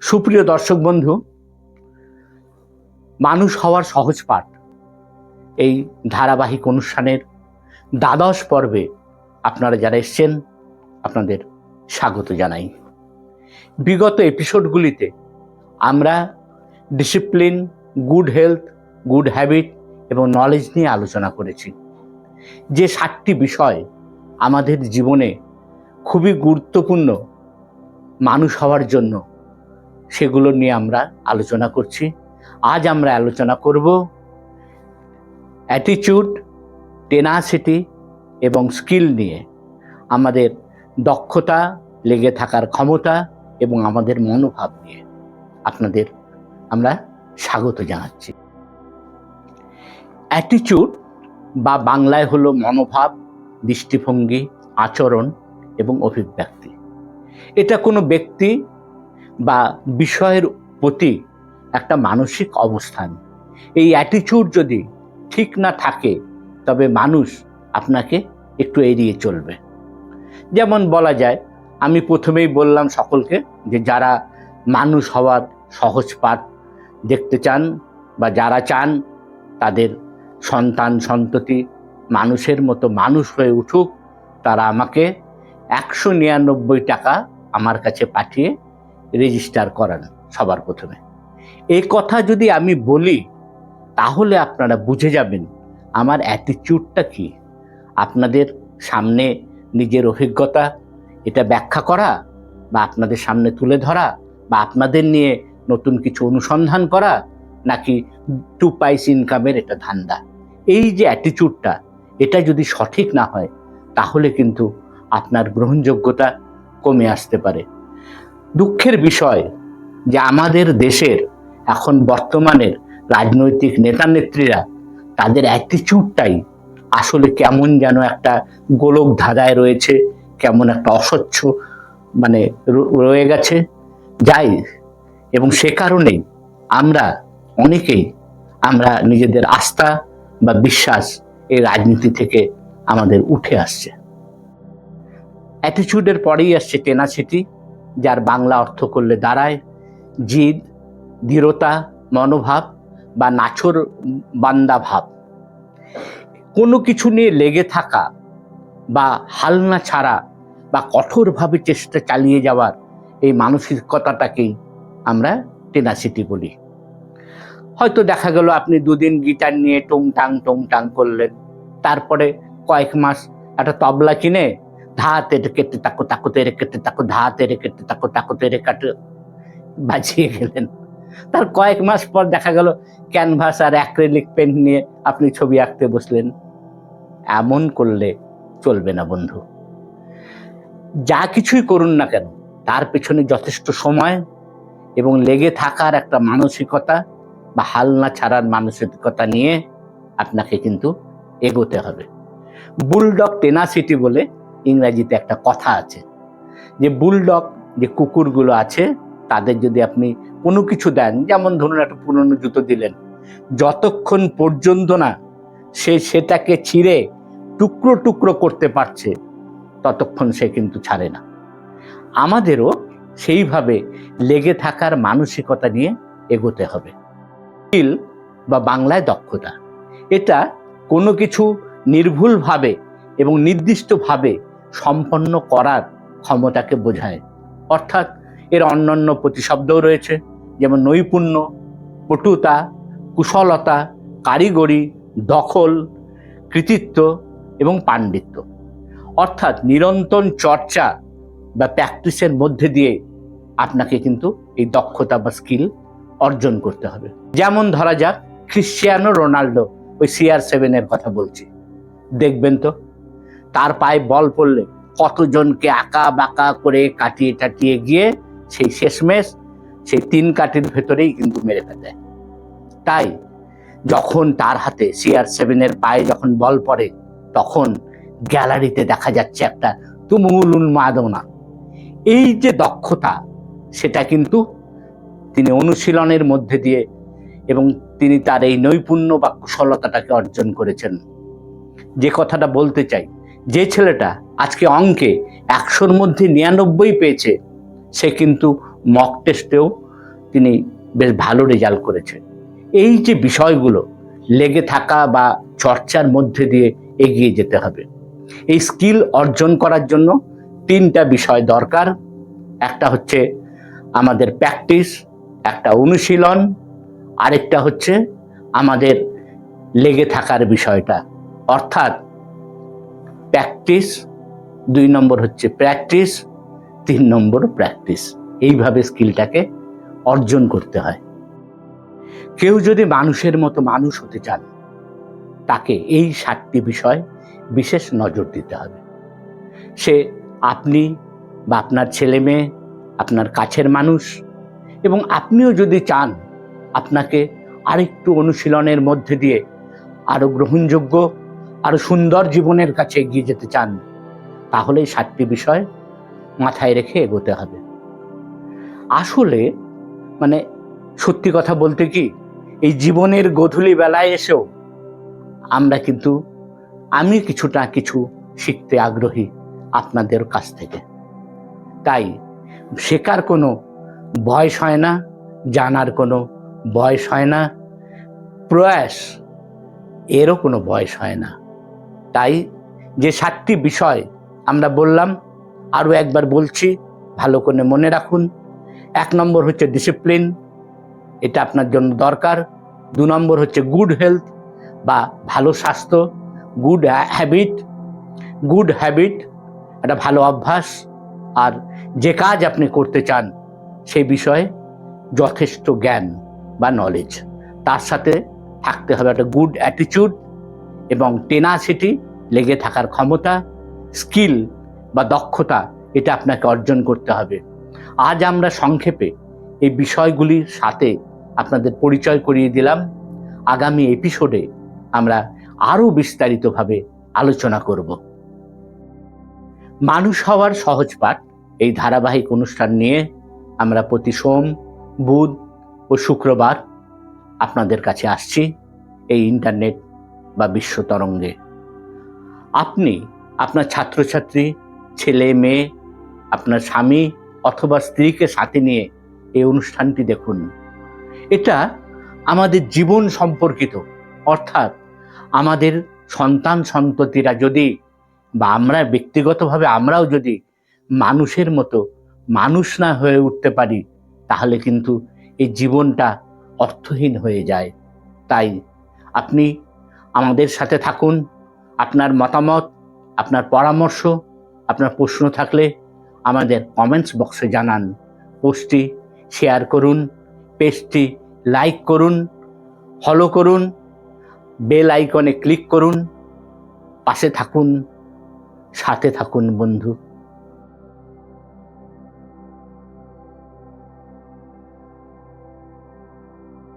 সুপ্রিয় দর্শক বন্ধু, মানুষ হওয়ার সহজ পাঠ এই ধারাবাহিক অনুষ্ঠানের দ্বাদশ পর্বে আপনারা যারা এসছেন, আপনাদের স্বাগত জানাই। বিগত এপিসোডগুলিতে আমরা discipline good health good habit এবং নলেজ নিয়ে আলোচনা করেছি। যে সাতটি বিষয় আমাদের জীবনে খুবই গুরুত্বপূর্ণ মানুষ হওয়ার জন্য সেগুলো নিয়ে আমরা আলোচনা করছি। আজ আমরা আলোচনা করব অ্যাটিটিউড টেনাসিটি এবং স্কিল নিয়ে। আমাদের দক্ষতা, লেগে থাকার ক্ষমতা এবং আমাদের মনোভাব নিয়ে। আপনাদের আমরা স্বাগত জানাচ্ছি। অ্যাটিটিউড বা বাংলায় হলো মনোভাব, দৃষ্টিভঙ্গি, আচরণ এবং অভিব্যক্তি। এটা কোনো ব্যক্তি বা বিষয়ের প্রতি একটা মানসিক অবস্থান। এই অ্যাটিটিউড যদি ঠিক না থাকে, তবে মানুষ আপনাকে একটু এড়িয়ে চলবে। যেমন বলা যায়, আমি প্রথমেই বললাম সকলকে যে যারা মানুষ হওয়ার সহজ পাঠ দেখতে চান বা যারা চান, তাদের সন্তান সন্ততি, মানুষের মতো মানুষ হয়ে উঠুক, তারা আমাকে একশো নিরানব্বই টাকা আমার কাছে পাঠিয়ে রেজিস্টার করান সবার প্রথমে। এই কথা যদি আমি বলি, তাহলে আপনারা বুঝে যাবেন আমার অ্যাটিটিউডটা কি। আপনাদের সামনে নিজের অভিজ্ঞতা, এটা ব্যাখ্যা করা, বা আপনাদের সামনে তুলে ধরা, বা আপনাদের নিয়ে নতুন কিছু অনুসন্ধান করা, নাকি টু পাইস ইনকামের এটা ধান্দা। এই যে অ্যাটিটিউডটা এটা যদি সঠিক না হয়, তাহলে কিন্তু আপনার গ্রহণযোগ্যতা কমে আসতে পারে। দুঃখের বিষয় যে আমাদের দেশের এখন বর্তমানের রাজনৈতিক নেতা নেত্রীরা তাদের অ্যাটিটিউডটাই আসলে কেমন যেন একটা গোলক ধাঁধায় রয়েছে, কেমন একটা অস্বচ্ছ মানে রয়ে গেছে। যাই, এবং সে কারণেই আমরা অনেকেই আমরা নিজেদের আস্থা বা বিশ্বাস এই রাজনীতি থেকে আমাদের উঠে আসছে। অ্যাটিটিউডের পরেই আসছে টেনাসিটি যার বাংলা অর্থ করলে দাঁড়ায়, জিদ দৃঢ়তা মনোভাব বা নাছর বান্দা ভাব। কোনো কিছু নিয়ে লেগে থাকা বা হালনা ছাড়া বা কঠোরভাবে চেষ্টা চালিয়ে যাওয়ার এই মানসিকতাটাকেই আমরা টেনাসিটি বলি। হয়তো দেখা গেল আপনি দুদিন গিটার নিয়ে টংটাং টংটাং করলেন, তারপরে কয়েক মাস একটা তবলা কিনে ধা তেরে কেটে তাকো তাকো তেরে কেটে তাকো ধা তেরে কেটে তাকো তাকো তেরে কাটে। বাজিয়ে গেলেন। তার কয়েক মাস পর দেখা গেল, ক্যানভাস আর অ্যাক্রেলিক পেন নিয়ে আপনি ছবি আঁকতে বসলেন। এমন করলে চলবে না বন্ধু। যা কিছুই করুন না কেন, তার পেছনে যথেষ্ট সময় এবং লেগে থাকার একটা মানসিকতা বা হালনা ছাড়ার মানসিকতা নিয়ে আপনাকে কিন্তু এগোতে হবে। বুলডগ টেনাসিটি বলে ইংরাজিতে একটা কথা আছে যে বুলডগ, যে কুকুরগুলো আছে, তাদের যদি আপনি কোনো কিছু দেন, যেমন ধরুন একটা পুরনো জুতো দিলেন, যতক্ষণ পর্যন্ত না সে সেটাকে ছিঁড়ে টুকরো টুকরো করতে পারছে, ততক্ষণ সে কিন্তু ছাড়ে না। আমাদেরও সেইভাবে লেগে থাকার মানসিকতা নিয়ে এগোতে হবে। স্কিল বা বাংলায় দক্ষতা, এটা কোনো কিছু নির্ভুলভাবে এবং নির্দিষ্টভাবে সম্পন্ন করার ক্ষমতাকে বোঝায়। অর্থাৎ এর অন্যান্য প্রতিশব্দও রয়েছে, যেমন নৈপুণ্য পটুতা কুশলতা, কারিগরি, দখল, কৃতিত্ব এবং পাণ্ডিত্য। অর্থাৎ নিরন্তর চর্চা বা প্র্যাকটিসের মধ্যে দিয়ে আপনাকে কিন্তু এই দক্ষতা বা স্কিল অর্জন করতে হবে। যেমন ধরা যাক, ক্রিশ্চিয়ানো রোনাল্ডো ওই সিআর সেভেনের কথা বলছি। দেখবেন তো, তার পায়ে বল পড়লে কতজনকে আঁকা বাঁকা করে কাটিয়ে টাটিয়ে গিয়ে সেই শেষমেশ সেই তিন কাটির ভেতরেই কিন্তু মেরে ফেলে। তাই যখন তার হাতে সিআর সেভেনের পায়ে যখন বল পড়ে, তখন গ্যালারিতে দেখা যাচ্ছে একটা তুমুল উন্মাদনা। এই যে দক্ষতা, সেটা কিন্তু তিনি অনুশীলনের মধ্যে দিয়ে এবং তিনি তার এই নৈপুণ্য বা কুশলতাটাকে অর্জন করেছেন। যে কথাটা বলতে চাই যে ছেলেটা আজকে অঙ্কে একশোর মধ্যে নিরানব্বই পেয়েছে, সে কিন্তু মক টেস্টেও তিনি বেশ ভালো রেজাল্ট করেছেন এই যে বিষয়গুলো, লেগে থাকা বা চর্চার মধ্যে দিয়ে এগিয়ে যেতে হবে। এই স্কিল অর্জন করার জন্য তিনটা বিষয় দরকার। একটা হচ্ছে আমাদের প্র্যাকটিস একটা অনুশীলন, আরেকটা হচ্ছে আমাদের লেগে থাকার বিষয়টা। অর্থাৎ প্র্যাকটিস, দুই নম্বর হচ্ছে প্র্যাকটিস, তিন নম্বর প্র্যাকটিস। এইভাবে স্কিলটাকে অর্জন করতে হয়। কেউ যদি মানুষের মতো মানুষ হতে চান, তাকে এই সাতটি বিষয় বিশেষ নজর দিতে হবে। সে আপনি বা আপনার ছেলে মেয়ে, আপনার কাছের মানুষ এবং আপনিও যদি চান আপনাকে আরেকটু অনুশীলনের মধ্যে দিয়ে আরও গ্রহণযোগ্য আরও সুন্দর জীবনের কাছে এগিয়ে যেতে চান তাহলে এই সাতটি বিষয় মাথায় রেখে এগোতে হবে। আসলে মানে সত্যি কথা বলতে কি, এই জীবনের গধূলি বেলায় এসেও আমরা কিন্তু, আমি কিছুটা কিছু শিখতে আগ্রহী আপনাদের কাছ থেকে। তাই শেখার কোনো বয়স হয় না, জানার কোনো বয়স হয় না, প্রয়াস এরও কোনো বয়স হয় না। তাই যে সাতটি বিষয় আমরা বললাম, আরও একবার বলছি, ভালো করে মনে রাখুন। এক নম্বর হচ্ছে ডিসিপ্লিন এটা আপনার জন্য দরকার। দু নম্বর হচ্ছে গুড হেলথ বা ভালো স্বাস্থ্য গুড হ্যাবিট গুড হ্যাবিট একটা ভালো অভ্যাস। আর যে কাজ আপনি করতে চান সেই বিষয়ে যথেষ্ট জ্ঞান বা নলেজ তার সাথে থাকতে হবে একটা গুড অ্যাটিটিউড এবং টেনাসিটি লেগে থাকার ক্ষমতা স্কিল বা দক্ষতা এটা আপনাকে অর্জন করতে হবে। আজ আমরা সংক্ষেপে এই বিষয়গুলির সাথে আপনাদের পরিচয় করিয়ে দিলাম। আগামী এপিসোডে আমরা আরও বিস্তারিতভাবে আলোচনা করব। মানুষ হওয়ার সহজ পাঠ এই ধারাবাহিক অনুষ্ঠান নিয়ে আমরা প্রতি সোম, বুধ ও শুক্রবার আপনাদের কাছে আসছি। এই ইন্টারনেট বা বিশ্ব তরঙ্গে। আপনি আপনার ছাত্রছাত্রী, ছেলে, মেয়ে, আপনার স্বামী অথবা স্ত্রীকে সাথে নিয়ে এই অনুষ্ঠানটি দেখুন। এটা আমাদের জীবন সম্পর্কিত। অর্থাৎ আমাদের সন্তান সন্ততিরা যদি বা আমরা ব্যক্তিগতভাবে আমরাও যদি মানুষের মতো মানুষ না হয়ে উঠতে পারি, তাহলে কিন্তু এই জীবনটা অর্থহীন হয়ে যায়। তাই আপনি আমাদের সাথে থাকুন। আপনার মতামত, আপনার পরামর্শ, আপনার প্রশ্ন থাকলে আমাদের কমেন্টস বক্সে জানান। পোস্টটি শেয়ার করুন পেজটি লাইক করুন ফলো করুন বেল আইকনে ক্লিক করুন, পাশে থাকুন, সাথে থাকুন বন্ধু।